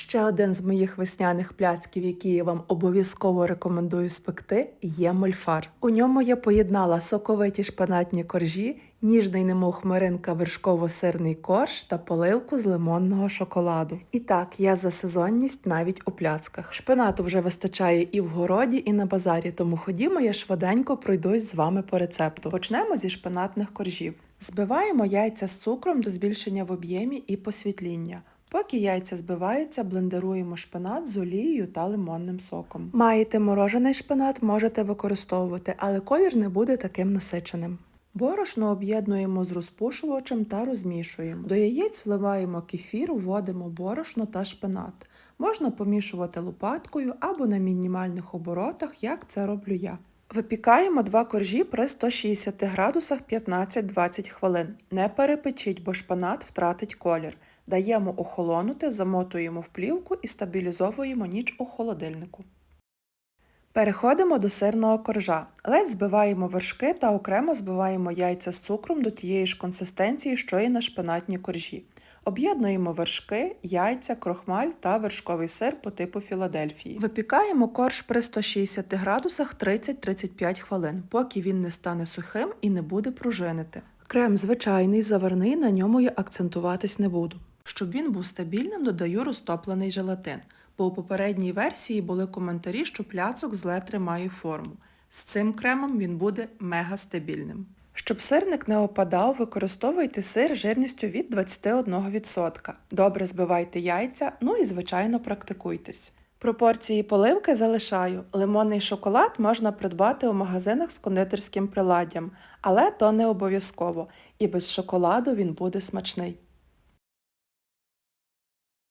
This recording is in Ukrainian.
Ще один з моїх весняних пляцків, які я вам обов'язково рекомендую спекти, є мольфар. У ньому я поєднала соковиті шпинатні коржі, ніжний немов хмаринка вершково-сирний корж та поливку з лимонного шоколаду. І так, я за сезонність навіть у пляцках. Шпинату вже вистачає і в городі, і на базарі, тому ходімо, я швиденько пройдусь з вами по рецепту. Почнемо зі шпинатних коржів. Збиваємо яйця з цукром до збільшення в об'ємі і посвітління. Поки яйця збиваються, блендеруємо шпинат з олією та лимонним соком. Маєте морожений шпинат, можете використовувати, але колір не буде таким насиченим. Борошно об'єднуємо з розпушувачем та розмішуємо. До яєць вливаємо кефір, вводимо борошно та шпинат. Можна помішувати лопаткою або на мінімальних оборотах, як це роблю я. Випікаємо два коржі при 160 градусах 15-20 хвилин. Не перепечіть, бо шпинат втратить колір. Даємо охолонути, замотуємо в плівку і стабілізовуємо ніч у холодильнику. Переходимо до сирного коржа. Ледь збиваємо вершки та окремо збиваємо яйця з цукром до тієї ж консистенції, що і на шпинатні коржі. Об'єднуємо вершки, яйця, крохмаль та вершковий сир по типу Філадельфії. Випікаємо корж при 160 градусах 30-35 хвилин, поки він не стане сухим і не буде пружинити. Крем звичайний, заварний, на ньому я акцентуватись не буду. Щоб він був стабільним, додаю розтоплений желатин, бо у попередній версії були коментарі, що пляцок зле тримає форму. З цим кремом він буде мега стабільним. Щоб сирник не опадав, використовуйте сир жирністю від 21%. Добре збивайте яйця, ну і звичайно практикуйтесь. Пропорції поливки залишаю. Лимонний шоколад можна придбати у магазинах з кондитерським приладдям, але то не обов'язково, і без шоколаду він буде смачний.